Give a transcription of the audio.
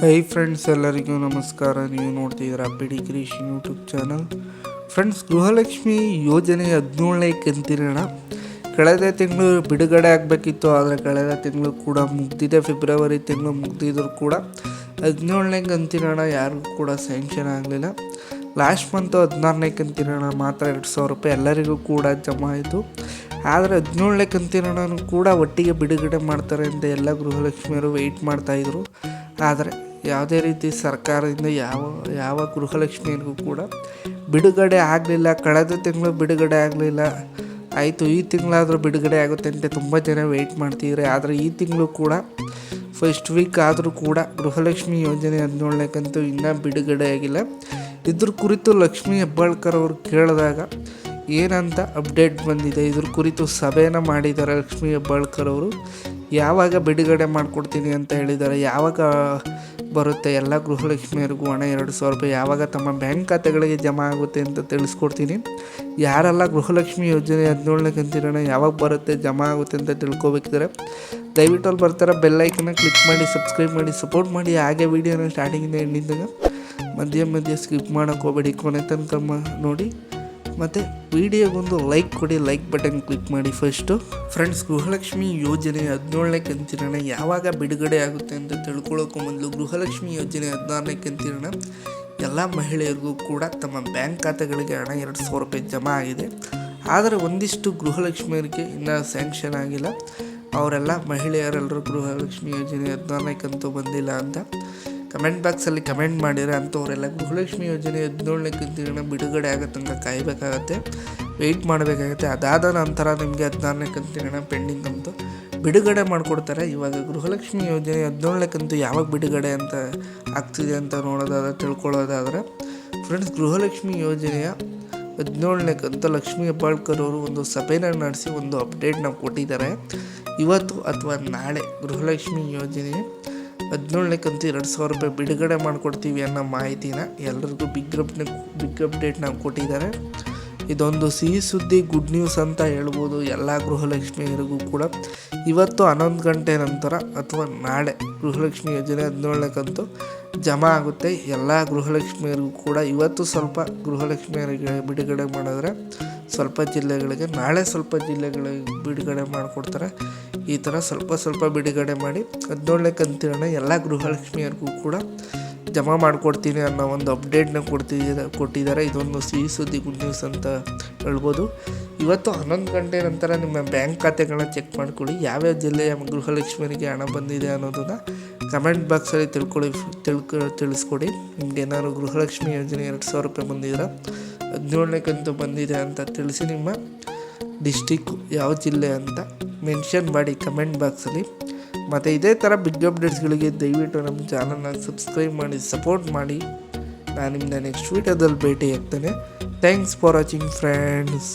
Hi friends ಎಲ್ಲರಿಗೂ ನಮಸ್ಕಾರ. ನೀವು ನೋಡ್ತಿದ್ದೀರಾ BD creation YouTube channel friends Gruhalakshmi ಯೋಜನೆ ಹದಿನೇಳನೇ ಕಂತಿರೋಣ. ಕಳೆದ ತಿಂಗಳು ಬಿಡುಗಡೆ ಆಗಬೇಕಿತ್ತು, ಆದರೆ ಕಳೆದ ತಿಂಗಳು ಕೂಡ ಮುಗ್ದಿದೆ. ಫೆಬ್ರವರಿ ತಿಂಗಳು ಮುಗ್ದಿದ್ರು ಕೂಡ ಹದಿನೇಳನೇ ಕಂತಿರೋಣ ಯಾರಿಗೂ ಕೂಡ ಸ್ಯಾಂಕ್ಷನ್ ಆಗಲಿಲ್ಲ. ಲಾಸ್ಟ್ ಮಂತು ಹದಿನಾರನೇ ಕಂತಿರೋಣ ಮಾತ್ರ ಎರಡು ಸಾವಿರ ರೂಪಾಯಿ ಎಲ್ಲರಿಗೂ ಕೂಡ ಜಮಾ ಆಯಿತು. ಆದರೆ ಹದಿನೇಳನೇ ಕಂತಿರೋಣ ಕೂಡ ಒಟ್ಟಿಗೆ ಬಿಡುಗಡೆ ಮಾಡ್ತಾರೆ ಅಂತ ಎಲ್ಲ ಗೃಹಲಕ್ಷ್ಮಿಯರು ವೆಯ್ಟ್ ಮಾಡ್ತಾಯಿದ್ರು ಆದರೆ ಯಾವುದೇ ರೀತಿ ಸರ್ಕಾರದಿಂದ ಯಾವ ಯಾವ ಗೃಹಲಕ್ಷ್ಮಿಗೂ ಕೂಡ ಬಿಡುಗಡೆ ಆಗಲಿಲ್ಲ. ಕಳೆದ ತಿಂಗಳು ಬಿಡುಗಡೆ ಆಗಲಿಲ್ಲ. ಆಯಿತು, ಈ ತಿಂಗಳಾದರೂ ಬಿಡುಗಡೆ ಆಗುತ್ತೆ ಅಂತ ತುಂಬ ಜನ ವೆಯ್ಟ್ ಮಾಡ್ತಿದ್ದಾರೆ ಆದರೆ ಈ ತಿಂಗಳು ಕೂಡ ಫಸ್ಟ್ ವೀಕ್ ಆದರೂ ಕೂಡ ಗೃಹಲಕ್ಷ್ಮಿ ಯೋಜನೆ ಹದಿನೇಳನೇ ಕಂತು ಇನ್ನೂ ಬಿಡುಗಡೆ ಆಗಿಲ್ಲ. ಇದ್ರ ಕುರಿತು ಲಕ್ಷ್ಮೀ ಹೆಬ್ಬಾಳ್ಕರ್ ಅವರು ಕೇಳಿದಾಗ ಏನಂತ ಅಪ್ಡೇಟ್ ಬಂದಿದೆ. ಇದ್ರ ಕುರಿತು ಸಭೆನ ಮಾಡಿದ್ದಾರೆ ಲಕ್ಷ್ಮೀ ಹೆಬ್ಬಾಳ್ಕರ್ ಅವರು. ಯಾವಾಗ ಬಿಡುಗಡೆ ಮಾಡಿಕೊಡ್ತೀನಿ ಅಂತ ಹೇಳಿದ್ದಾರೆ ಯಾವಾಗ ಬರುತ್ತೆ ಎಲ್ಲ ಗೃಹಲಕ್ಷ್ಮಿಯರಿಗೂ ಹಣ ಎರಡು ಸಾವಿರ ರೂಪಾಯಿ, ಯಾವಾಗ ತಮ್ಮ ಬ್ಯಾಂಕ್ ಖಾತೆಗಳಿಗೆ ಜಮಾ ಆಗುತ್ತೆ ಅಂತ ತಿಳಿಸ್ಕೊಡ್ತೀನಿ. ಯಾರೆಲ್ಲ ಗೃಹಲಕ್ಷ್ಮಿ ಯೋಜನೆ ಹದಿನೇಳನೇ ಕಂತಿರೋಣ ಯಾವಾಗ ಬರುತ್ತೆ, ಜಮಾ ಆಗುತ್ತೆ ಅಂತ ತಿಳ್ಕೊಬೇಕಿದ್ರೆ ದಯವಿಟ್ಟು ಅಲ್ಲಿ ಬರ್ತಾರೆ ಬೆಲ್ಲೈಕನ್ನ ಕ್ಲಿಕ್ ಮಾಡಿ, ಸಬ್ಸ್ಕ್ರೈಬ್ ಮಾಡಿ, ಸಪೋರ್ಟ್ ಮಾಡಿ. ಹಾಗೆ ವೀಡಿಯೋನ ಸ್ಟಾರ್ಟಿಂಗಿಂದ ಎಂಡಿಂದಾಗ ಮಧ್ಯೆ ಮಧ್ಯೆ ಸ್ಕಿಪ್ ಹೋಗಬೇಡಿ. ಕೊನೆ ತನಕ ನೋಡಿ. ಮತ್ತು ವಿಡಿಯೋಗೊಂದು ಲೈಕ್ ಕೊಡಿ, ಲೈಕ್ ಬಟನ್ ಕ್ಲಿಕ್ ಮಾಡಿ ಫಸ್ಟು ಫ್ರೆಂಡ್ಸ್ ಗೃಹಲಕ್ಷ್ಮಿ ಯೋಜನೆ ಹದಿನೇಳನೇ ಕಂತಿರಣ ಯಾವಾಗ ಬಿಡುಗಡೆ ಆಗುತ್ತೆ ಅಂತ ತಿಳ್ಕೊಳ್ಳೋಕ್ಕೂ ಮೊದಲು ಗೃಹಲಕ್ಷ್ಮಿ ಯೋಜನೆ ಹದಿನಾರನೇ ಕಂತಿನ ಹಣ ಎಲ್ಲ ಮಹಿಳೆಯರಿಗೂ ಕೂಡ ತಮ್ಮ ಬ್ಯಾಂಕ್ ಖಾತೆಗಳಿಗೆ ಹಣ ಎರಡು ಸಾವಿರ ರೂಪಾಯಿ ಜಮಾ ಆಗಿದೆ. ಆದರೆ ಒಂದಿಷ್ಟು ಗೃಹಲಕ್ಷ್ಮಿಯರಿಗೆ ಇನ್ನೂ ಸ್ಯಾಂಕ್ಷನ್ ಆಗಿಲ್ಲ. ಅವರೆಲ್ಲ ಮಹಿಳೆಯರೆಲ್ಲರೂ ಗೃಹಲಕ್ಷ್ಮಿ ಯೋಜನೆ ಹದಿನಾರನೇ ಕಂತು ಬಂದಿಲ್ಲ ಅಂತ. ಕಮೆಂಟ್ ಬಾಕ್ಸಲ್ಲಿ ಕಮೆಂಟ್ ಮಾಡಿದರೆ ಅಂಥವರೆಲ್ಲ ಗೃಹಲಕ್ಷ್ಮಿ ಯೋಜನೆ ಹದಿನೇಳನೇ ಕಂತಿನ ಬಿಡುಗಡೆ ಆಗೋ ತನಕ ಕಾಯಬೇಕಾಗತ್ತೆ ವೆಯ್ಟ್ ಮಾಡಬೇಕಾಗತ್ತೆ. ಅದಾದ ನಂತರ ನಿಮಗೆ ಹದಿನಾರನೇ ಕಂತಿನ ಪೆಂಡಿಂಗ್ ಅಂತ ಬಿಡುಗಡೆ ಮಾಡಿಕೊಡ್ತಾರೆ. ಇವಾಗ ಗೃಹಲಕ್ಷ್ಮಿ ಯೋಜನೆ ಹದಿನೇಳನೇ ಕಂತು ಯಾವಾಗ ಬಿಡುಗಡೆ ಅಂತ ಆಗ್ತಿದೆ ಅಂತ ನೋಡೋದಾದ್ರೆ, ತಿಳ್ಕೊಳ್ಳೋದಾದರೆ ಫ್ರೆಂಡ್ಸ್ ಗೃಹಲಕ್ಷ್ಮಿ ಯೋಜನೆಯ ಹದಿನೇಳನೇ ಕಂತು ಲಕ್ಷ್ಮಿ ಹೆಬ್ಬಾಳ್ಕರ್ ಅವರು ಒಂದು ಸಭೆನ ನಡೆಸಿ ಒಂದು ಅಪ್ಡೇಟ್ನ ಕೊಟ್ಟಿದ್ದಾರೆ. ಇವತ್ತು ಅಥವಾ ನಾಳೆ ಗೃಹಲಕ್ಷ್ಮಿ ಯೋಜನೆ ಹದಿನೇಳನೇ ಕಂತು ಎರಡು ಸಾವಿರ ರೂಪಾಯಿ ಬಿಡುಗಡೆ ಮಾಡಿಕೊಡ್ತೀವಿ ಅನ್ನೋ ಮಾಹಿತಿನ ಎಲ್ಲರಿಗೂ ಬಿಗ್ ಅಪ್ನ ಬಿಗ್ ಅಪ್ಡೇಟ್ನ ಕೊಟ್ಟಿದ್ದಾರೆ. ಇದೊಂದು ಸಿಹಿ ಸುದ್ದಿ ಗುಡ್ ನ್ಯೂಸ್ ಅಂತ ಹೇಳ್ಬೋದು. ಎಲ್ಲ ಗೃಹಲಕ್ಷ್ಮಿಯರಿಗೂ ಕೂಡ. ಇವತ್ತು ಹನ್ನೊಂದು ಗಂಟೆ ನಂತರ ಅಥವಾ ನಾಳೆ ಗೃಹಲಕ್ಷ್ಮಿ ಯೋಜನೆ ಹದಿನೇಳನೇ ಕಂತು ಜಮಾ ಆಗುತ್ತೆ. ಎಲ್ಲ ಗೃಹಲಕ್ಷ್ಮಿಯರಿಗೂ ಕೂಡ ಇವತ್ತು ಸ್ವಲ್ಪ ಗೃಹಲಕ್ಷ್ಮಿಯರಿಗೆ ಬಿಡುಗಡೆ ಮಾಡಿದ್ರೆ ಸ್ವಲ್ಪ ಜಿಲ್ಲೆಗಳಿಗೆ, ನಾಳೆ ಸ್ವಲ್ಪ ಜಿಲ್ಲೆಗಳಿಗೆ ಬಿಡುಗಡೆ ಮಾಡಿಕೊಡ್ತಾರೆ. ಈ ಥರ ಸ್ವಲ್ಪ ಸ್ವಲ್ಪ ಬಿಡುಗಡೆ ಮಾಡಿ ಹದಿನೇಳನೇ ಕಂತಿನ ಎಲ್ಲ ಗೃಹಲಕ್ಷ್ಮಿಯರಿಗೂ ಕೂಡ ಜಮಾ ಮಾಡಿಕೊಡ್ತೀನಿ ಅನ್ನೋ ಒಂದು ಅಪ್ಡೇಟ್ನ ಕೊಡ್ತಿದ್ದ ಕೊಟ್ಟಿದ್ದಾರೆ. ಇದೊಂದು ಸಿಹಿ ಸುದ್ದಿ ಗುಡ್ ನ್ಯೂಸ್ ಅಂತ ಹೇಳ್ಬೋದು. ಇವತ್ತು ಹನ್ನೊಂದು ಗಂಟೆ ನಂತರ ನಿಮ್ಮ ಬ್ಯಾಂಕ್ ಖಾತೆಗಳನ್ನ ಚೆಕ್ ಮಾಡ್ಕೊಳ್ಳಿ. ಯಾವ್ಯಾವ ಜಿಲ್ಲೆಯ ಗೃಹಲಕ್ಷ್ಮಿಯರಿಗೆ ಹಣ ಬಂದಿದೆ ಅನ್ನೋದನ್ನು ಕಮೆಂಟ್ ಬಾಕ್ಸಲ್ಲಿ ತಿಳ್ಕೊಳ್ಳಿ ತಿಳ್ಕೊ ತಿಳಿಸ್ಕೊಡಿ. ನಿಮ್ಗೆ ಏನಾದ್ರು ಗೃಹಲಕ್ಷ್ಮಿ ಯೋಜನೆ ಎರಡು ಸಾವಿರ ರೂಪಾಯಿ ಬಂದಿದ್ರೆ? ಹದಿನೇಳನೇ ಕಂತು ಬಂದಿದೆ ಅಂತ ತಿಳಿಸಿ ನಿಮ್ಮ ಡಿಸ್ಟಿಕ್ ಯಾವ ಜಿಲ್ಲೆ ಅಂತ ಮೆನ್ಷನ್ ಮಾಡಿ ಕಮೆಂಟ್ ಬಾಕ್ಸಲ್ಲಿ. ಮತ್ತು ಇದೇ ಥರ ಬಿಗ್ ಅಪ್ಡೇಟ್ಸ್ಗಳಿಗೆ ದಯವಿಟ್ಟು ನಮ್ಮ ಚಾನಲ್ನ ಸಬ್ಸ್ಕ್ರೈಬ್ ಮಾಡಿ ಸಪೋರ್ಟ್ ಮಾಡಿ. ನಾನು ನಿಮ್ಮನ್ನ ನೆಕ್ಸ್ಟ್ ವೀಡಿಯೋದಲ್ಲಿ ಭೇಟಿ ಆಗ್ತೇನೆ ಥ್ಯಾಂಕ್ಸ್ ಫಾರ್ ವಾಚಿಂಗ್ ಫ್ರೆಂಡ್ಸ್